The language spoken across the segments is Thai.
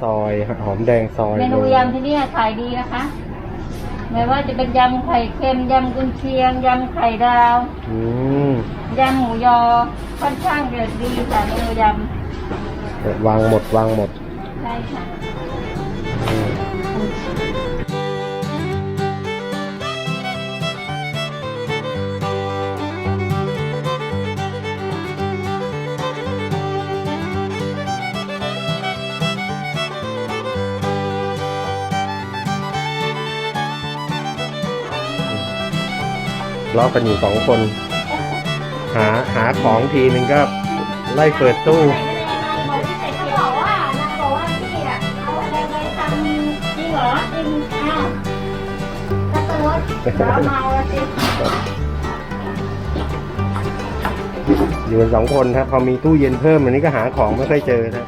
ซอยหอมแดงซอยเมนูลงยำที่นี่ขายดีนะคะไม่ว่าจะเป็นยำไข่เค็มยำกุนเชียงยำไข่ดาวอืมยำหมูยอค่อนข้างเดือดดีค่ะเมนูยวางหมดวางหมดำใช่ค่ะ ล้อกันอยู่สองคน หาหาของทีนึงก็ไล่เปิดตู้บอกว่านางบอกว่าพี่อะเอาอะไรไปทำจริงเหรอจริงอ้าวถ้าสมมติเราเมาแล้วสิอยู่กันสองคนครับพอมีตู้เย็นเพิ่มอันนี้ก็หาของไม่ค่อยเจอนะ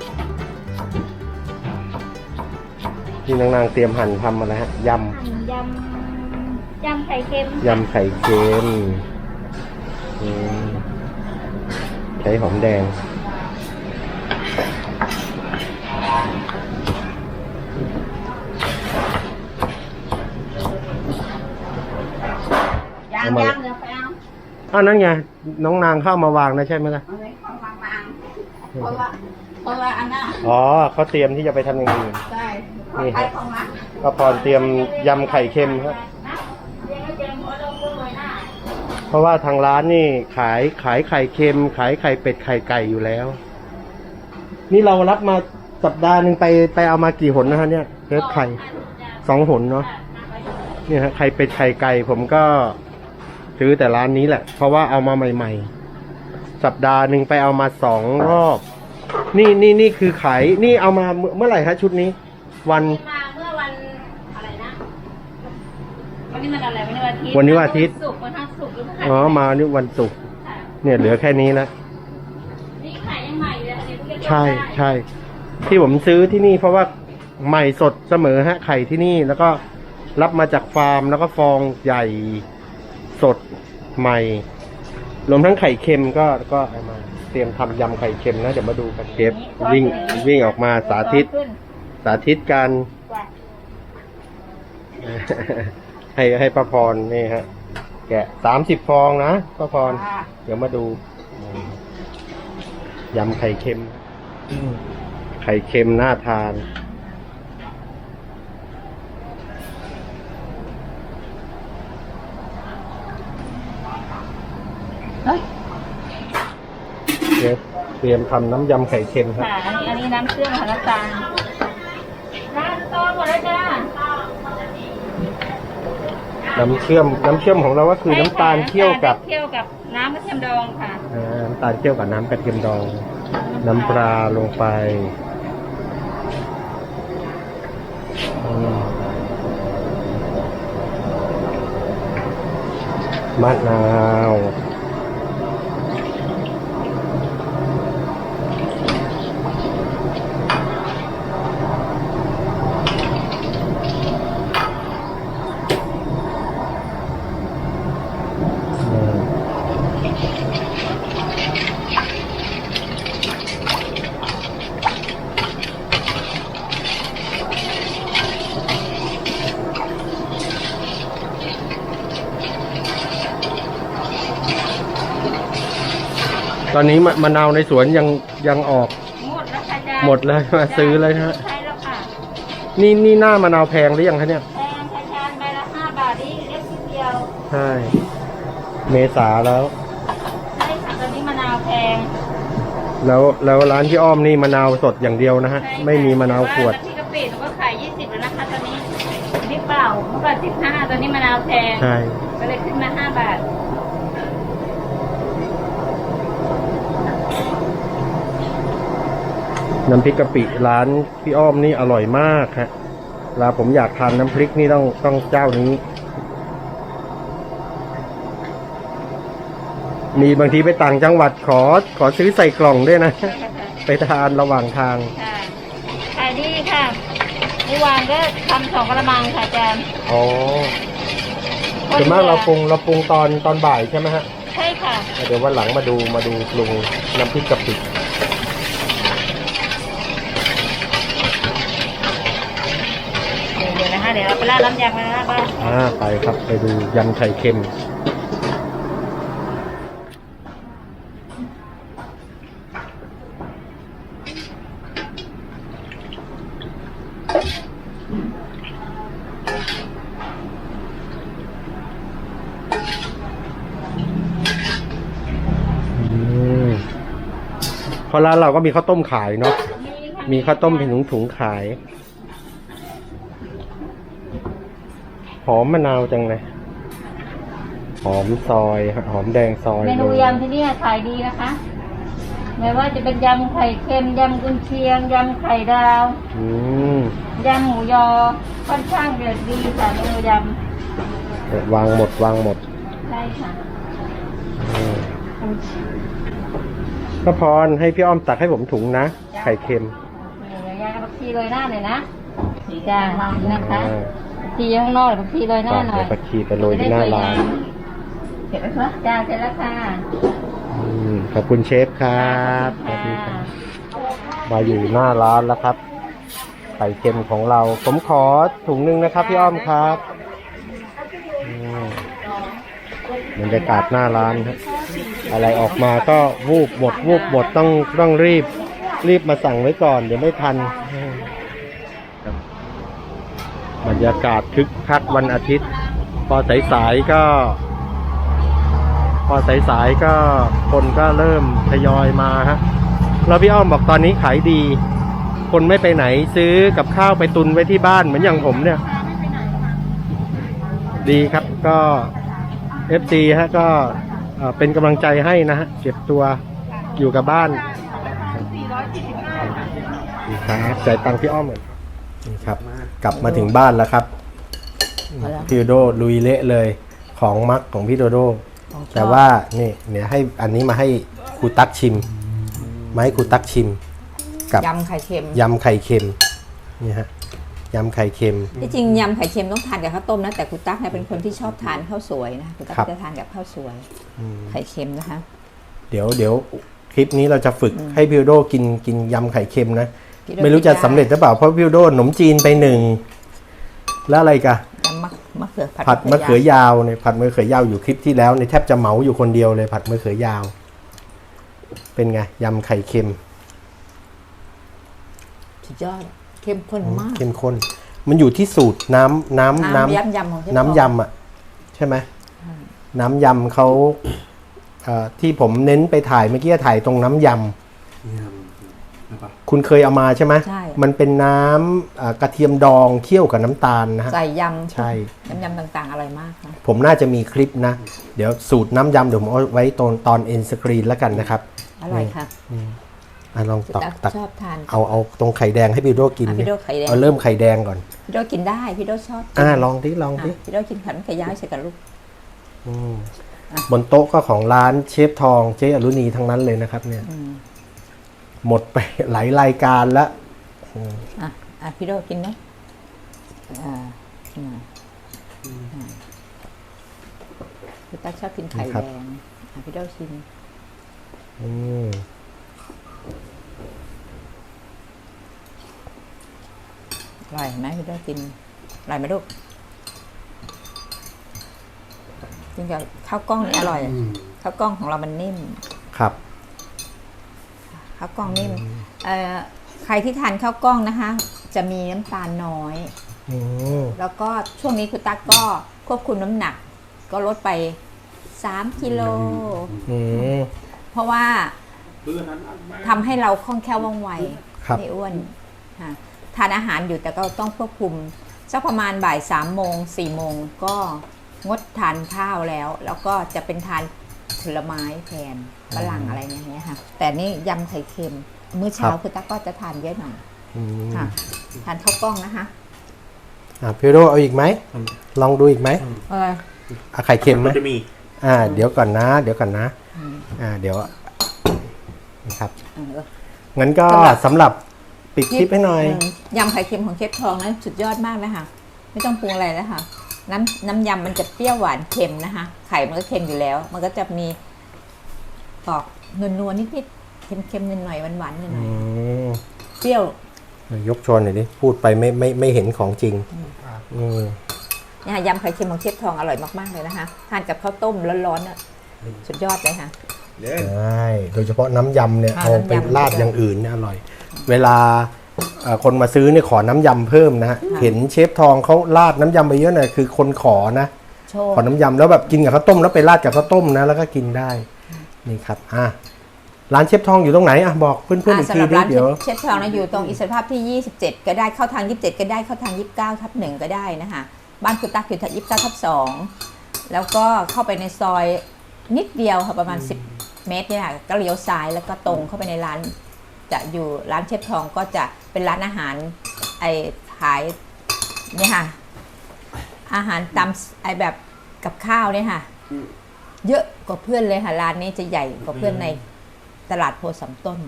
ที่นางๆเตรียมหั่นทำอะไรฮะยำ ยำไข่เค็มำยำไข่เค็มอืมใช้หอมแดงยำเอามายำเนื้อแป้งอ้าวนั่นไงน้องนางเข้ามาวางนะใช่ไหมล่ะ เอาไว้ของบางๆเพราะว่าเพราะว่าอันน่ะอ๋อเขาเตรียมที่จะไปทำอย่างอื่น ใช่นี่ขายของรักก็พรเตรียมยำไข่เค็มครับ เพราะว่าทางร้านนี่ขายขายไข่เค็ม ขายไข่เป็ดไข่ไก่อยู่แล้ว นี่เรารับมาสัปดาห์หนึ่งไปไปเอามากี่หนนะฮะเนี่ยเทปไข่สองหนเนาะเนี่ยฮะไข่เป็ดไข่ไก่ผมก็ซื้อแต่ร้านนี้แหละ เพราะว่าเอามาใหม่ ๆ สัปดาห์หนึ่งไปเอามาสองรอบ นี่นี่นี่คือขายนี่เอามาเมื่อเมื่อไหร่ฮะชุดนี้ วันมาเมื่อวันอะไรนะ วั นนี้มันอะไรวันนี้วันอาทิตย์วันนี้วันอาทิตย์ ศุกร์วันพฤหัสศุกร์หรือพฤหัสอ๋อมานี่วันศุกร์ค่ะเนี่ยเหลือแค่นี้แล้วนี่ขายยังใหม่เลยอันนี้เพิ่งจะใช่ได้ใช่ที่ผมซื้อที่นี่เพราะว่าใหม่สดเสมอฮะไข่ที่นี่แล้วก็รับมาจากฟาร์มแล้วก็ฟองใหญ่สดใหม่ รวมทั้งไข่เค็มก็ก็เอามาเตรียมทำยำไข่เค็มนะเดี๋ยวมาดูกันเชฟวิ่งวิ่งออกมาสาธิต ขึ้นสาธิตการจ้ะ ให้ให้ป้าพรนี่ฮะ แกะสามสิบฟองนะป้าพรค่ะเดี๋ยวมาดูยำไข่เค็ม ไข่เค็มน่าทานเฮ้ยเดี๋ยวเตรียมทำน้ำยำไข่เค็มครับ ค่ะอันนี้อันนี้น้ำเชื่อมค่ะน้ำตาลน้ำตาลหมดแล้วจ้า น้ำเชื่อมน้ำเชื่อมของเราก็คือน้ำตาลเคี่ยวกับเคี่ยวกับน้ำกระเทียมดองค่ะอ่าน้ำตาลเคี่ยวกับน้ำกระเทียมดอง น้ำปลาลงไปอืมมะนาว ตอนนี้มะมะนาวในสวนยังยังออก หมดแล้วค่ะจ้าหมดเลยมาซื้อเลยนะฮะ ใช่แล้วค่ะนี่นี่หน้ามะนาวแพงหรือยังคะเนี่ย แพงค่ะจานใบละห้าบาทนี่เล็กนิดเดียวใช่ เมษาแล้ว ใช่ค่ะตอนนี้มะนาวแพงแล้วแล้วร้านที่อ้อมนี่มะนาวสดอย่างเดียวนะฮะ ใช่ค่ไม่มีมะนาวขวด แต่น้ำพริกกะปิหนูก็ขายยี่สิบแล้วนะคะตอนนี้นี่เปล่าเมื่อก่อนสิบห้าตอนนี้มะนาวแพง ใช่ ก็เลยขึ้นมาห้าบาท น้ำพริกกะปิร้านพี่อ้อมนี่อร่อยมากฮะเวลาผมอยากทานน้ำพริกนี่ต้องต้องเจ้านี้ มีบางทีไปต่างจังหวัดขอขอซื้อใส่กล่องด้วยนะ ไปทานระหว่างทาง ค่ะขายดีค่ะเมื่อวานก็ทำสองกระมังค่ะอาจารย์อ๋อส่วนมากเราปรุงเราปรุงตอนตอนบ่ายใช่ไหมฮะ ใช่ค่ะ เดี๋ยววันหลังมาดูมาดูปรุงน้ำพริกกะปิ อะเดี๋ยาไปราดน้ำยำกันนะบ้าอ่าไปครับไปดูยำไข่เค็ม อืมเพราะร้านเราก็มีข้าวต้มขายเนาะ มีข้าวต้มเป็นถุงๆขาย หอมมะนาวจังเลยหอมซอยหอมแดงซอยเมนูเลยยำที่นี่ขายดีนะคะไม่ว่าจะเป็นยำไข่เค็มยำกุนเชียงยำไข่ดาวอืมยำหมูยอค่อนข้างเดือดดีค่ะเมนูยวางหมดวางหมดำใช่ค่ะอืมก็พรให้พี่อ้อมตักให้ผมถุงนะ ไข่เค็มเดี๋ยวยายกับผักชีโรยหน้าเลยนะจ้านะคะอ่าผัก ชีข้างนอกผักชีโรยหน้าหน่อยเดี๋ยวผักชีไปโรยที่หน้าร้านเสร็จแล้วครับจ้าเสร็จแล้วค่ะอืมขอบคุณเชฟครับสวัสดีครับ มาอยู่หน้าร้านแล้วครับ ไข่เค็มของเรา ผมขอถุงหนึ่งนะครับพี่อ้อมครับอืมบรรยากาศหน้าร้านครับอะไรออกมาก็วูบหมดวูบหมดต้องต้องรีบ รีบมาสั่งไว้ก่อนเดี๋ยวไม่ทันครับ บรรยากาศคึกคักวันอาทิตย์ พอสายๆก็ พอสายๆก็คนก็เริ่มทยอยมาฮะแล้วพี่อ้อมบอกตอนนี้ขายดี คนไม่ไปไหนซื้อกับข้าวไปตุนไว้ที่บ้านเหมือนอย่างผมเนี่ย ดีครับก็ FC ฮะก็เอ่อเป็นกำลังใจให้นะฮะเก็บตัวอยู่กับบ้านนี่ครับจ่ายตังค์พี่อ้อมเหมือนนี่ครับ กลับมาถึงบ้านแล้วครับพี่โดโดลุยเละเลยของมักของพี่โดโดแต่ว่านี่เนี่ยให้อันนี้มาให้ครูตักชิม มาให้ครูตักชิม กับยำไข่เค็มยำไข่เค็มนี่ฮะยำไข่เค็ม ที่จริงยำไข่เค็มต้องทานกับข้าวต้มนะแต่คุณตั๊กเนี่ยเป็นคนที่ชอบทานข้าวสวยนะคุณตั๊กครับ จะทานกับข้าวสวยอืมไข่เค็มนะคะ เดี๋ยวเดี๋ยวคลิปนี้เราจะฝึกให้พี่โดกินกินยำไข่เค็มนะพี่โด ไม่รู้จะกินได้สำเร็จหรือเปล่าเพราะพี่โดขนมจีนไปหนึ่งแล้วอะไรกะยำมะมะเขือผัดมะเขือยาวเนี่ยผัดมะเขือยาวอยู่คลิปที่แล้วเนี่ยแทบจะเหมาอยู่คนเดียวเลยผัดมะเขือยาว เป็นไงยำไข่เค็มสุดยอดเข้มข้นมากเข้มข้นมันอยู่ที่สูตรน้ำน้ำน้ำน้ำยำยำของเชฟน้ำยำอะใช่ไหมน้ำยำเขาเอ่อที่ผมเน้นไปถ่ายเมื่อกี้ถ่ายตรงน้ำยำ คุณเคยเอามาใช่ไหมใช่ มันเป็นน้ำเอ่อกระเทียมดองเคี่ยวกับน้ำตาลนะฮะ ใส่ยำใช่ยำยำต่างๆ อร่อยมากค่ะผมน่าจะมีคลิปนะ เดี๋ยวสูตรน้ำยำเดี๋ยวผมเอาไว้ตอนตอนเอ็นสกรีนแล้วกันนะครับอร่อยค่ะอะลองคุณตักตั๊กตักชอบทานเอาเอาตรงไข่แดงให้พี่โดกินอะดิพี่โดไข่แดงเอาเริ่มไข่แดงก่อนพี่โดกินได้พี่โดชอบกินอ่าลองดิลองดิอะพี่โดกินผัดมะเขือยาวใส่กับลูกอืมบนโต๊ะก็ของร้านเชฟทองเจ๊อรุณีทั้งนั้นเลยนะครับเนี่ยอืม หมดไปหลายรายการแล้วอืมอะอะพี่โดกินนะอ่าอืมอ่าคุณตั๊กชอบกินไข่แดงอะพี่โดชิมอืมอร่อยไหมพี่โดกินอร่อยไหมลูกกินกับข้าวกล้องนี่อร่อยข้าวกล้องของเรามันนิ่มครับ ข้าวกล้องนิ่มเอ่อใครที่ทานข้าวกล้องนะคะ จะมีน้ำตาลน้อยอืมแล้วก็ช่วงนี้คุณตั๊กก็ควบคุมน้ำหนัก ก็ลดไป 3กิโล อืม เพราะว่าทำให้เราคล่องแคล่วว่องไวครับไม่อ้วนค่ะทานอาหารอยู่แต่ก็ต้องควบคุมสักประมาณบ่ายสามโมงสี่โมงก็งดทานข้าวแล้ว แล้วก็จะเป็นทาน ผลไม้แทนฝรั่งอะไรอย่างเงี้ยค่ะ แต่นี่ยำไข่เค็มมื้อเช้าคุณตั๊กก็จะทานเยอะหน่อยอืมค่ะทานข้าวกล้องนะคะอะพี่โดเอาอีกไหมลองดูอีกไหมเออเอาไข่เค็มไหมมันจะมีอ่า เดี๋ยวก่อนนะ เดี๋ยวก่อนนะ อืมอ่า เดี๋ยวนะครับ เออ งั้นก็สำหรับปิดคลิปให้หน่อยมยำไข่เค็มของเชฟทองนั้นสุดยอดมากเลยค่ะไม่ต้องปรุงอะไรแล้วค่ะ น้ำน้ำยำมันจะเปรี้ยวหวานเค็มนะคะ ไข่มันก็เค็มอยู่แล้ว มันก็จะมีออกนวลๆนิดๆเค็มๆนิดหน่อยๆหวานๆนิดหอืน่อยมเปรี้ยวยกชนหน่อยดิพูดไปไม่ไม่ไม่เห็นของจริงอืมเนี่ยค่ะยำไข่เค็มของเชฟทองอร่อยมากๆเลยนะคะทานกับข้าวต้มร้อนๆน่ะสุดยอดเลยค่ะใช่โดยเฉพาะน้ำยำเนี่ยอ่าเอาไปน้ำยำราดอย่างอื่นเนี่ยอร่อย เวลาเอ่อ คนมาซื้อเนี่ยขอน้ำยำเพิ่มนะฮะค่ะเห็นเชฟทองเขาราดน้ำยำไปเยอะหน่อยคือคนขอนะ โชว์ขอน้ำยำแล้วแบบกินกับข้าวต้มแล้วไปราดกับข้าวต้มนะแล้วก็กินได้นี่ครับอะร้านเชฟทองอยู่ตรงไหนอะบอกเพื่อนๆอีกสำทีหรับดิร้านเดี๋ยว เชฟทองนะอยู่ตรงอิสรภาพที่ 27 ก็ได้เข้าทาง 27 ก็ได้เข้าทาง 29ทับหนึ่งก็ได้นะคะบ้านคุณตักอยู่ทาง29ทับสองแล้วก็เข้าไปในซอยนิดเดียวค่ะประมาณ 10 เมตรเนี่ยค่ะก็เลี้ยวซ้ายแล้วก็ตรงเข้าไปในร้าน จะอยู่ร้านเชฟทองก็จะเป็นร้านอาหารไอขายเนี่ยค่ะ อาหารตามไอแบบกับข้าวเนี่ยค่ะ เยอะกว่าเพื่อนเลยค่ะร้านนี้จะใหญ่กว่าเพื่อนในตลาดโพธิ์สำต้น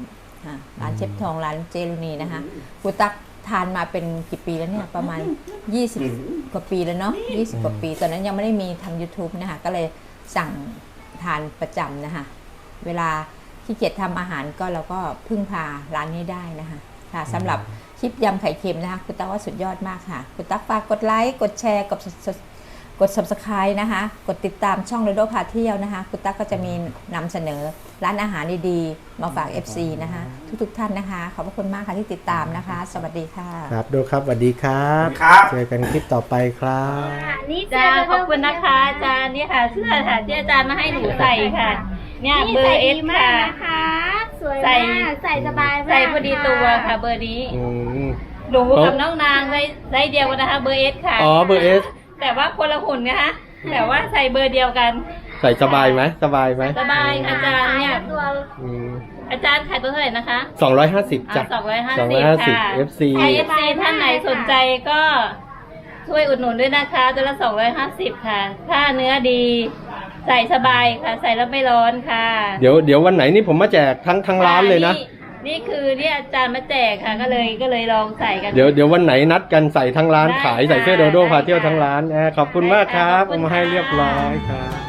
ค่ะร้านเชฟทองร้านเจรุนีนะคะกูตักทานมาเป็นกี่ปีแล้วเนี่ยประมาณ 20 กว่าปีแล้วเนาะ20 กว่าปี ตอนนั้นยังไม่ได้มีทำ YouTube นะคะก็เลยสั่งทานประจำนะคะเวลา ขี้เกียจทำอาหารก็เราก็พึ่งพาร้านนี้ได้นะคะค่ะสำหรับคลิปยำไข่เค็มนะคะคุณตั๊กว่าสุดยอดมากค่ะ คุณตั๊กฝากกดไลค์กดแชร์กดกด subscribe นะคะ กดติดตามช่อง r ร d o พาเที่ยวนะคะ คุณตั๊กก็จะมีนำเสนอร้านอาหารดีๆ มาฝาก FC นะคะ ทุกๆท่านนะคะ ขอบพระคุณมากค่ะที่ติดตามนะคะ สวัสดีค่ะ ครับดูครับสวัสดีครับครับ เจอกันคลิปต่อไปครับ นี่จ้าขอบคุณนะคะอาจารย์นี่ค่ะเสื้อค่ะที่อาจารย์มาให้หนูใส่ค่ะ เนี่ยเบอร์เอสมาค่ะกนะคะสวยใส่มากใส่สบายมากใส่พอดีตัวค่ะ เบอร์นี้อืม หนูกับน้องนางได้ได้เดียวกันนะคะ เบอร์เอสค่ะอ๋อเบอร์เอส แต่ว่าคนละหุ่นนะคะแต่ว่าใส่เบอร์เดียวกัน ใส่สบายไหมสบายไหมสบายอาจารย์เนี่ยตัวอืม อาจารย์ขายตัวเท่าไหร่นะคะสองร้อยห้าสิบอ่าจ้ะสองร้อยห้าสองสิร้อยห้าสิบค่ะ FC ใครเอฟซีท่านไหนสนใจก็ช่วยอุดหนุนด้วยนะคะตัวละสองร้อยห้าสิบค่ะ ถ้าเนื้อดี ใส่สบายค่ะ ใส่แล้วไม่ร้อนค่ะเดี๋ยวเดี๋ยววันไหนนี่ผมมาแจกทั้งทั้งร้านเลยนะ นี่คือเนี่ยอาจารย์มาแจกค่ะก็เลยก็เลยลองใส่กัน เดี๋ยวเดี๋ยววันไหนนัดกันใส่ทั้งร้านได้ขายใส่เสื้อโดโดได้พาเที่ยวค่ะทั้งร้านอ่าขอบคุณมากครับขอบคุเอาณมาให้ค่ะเรียบร้อยครับ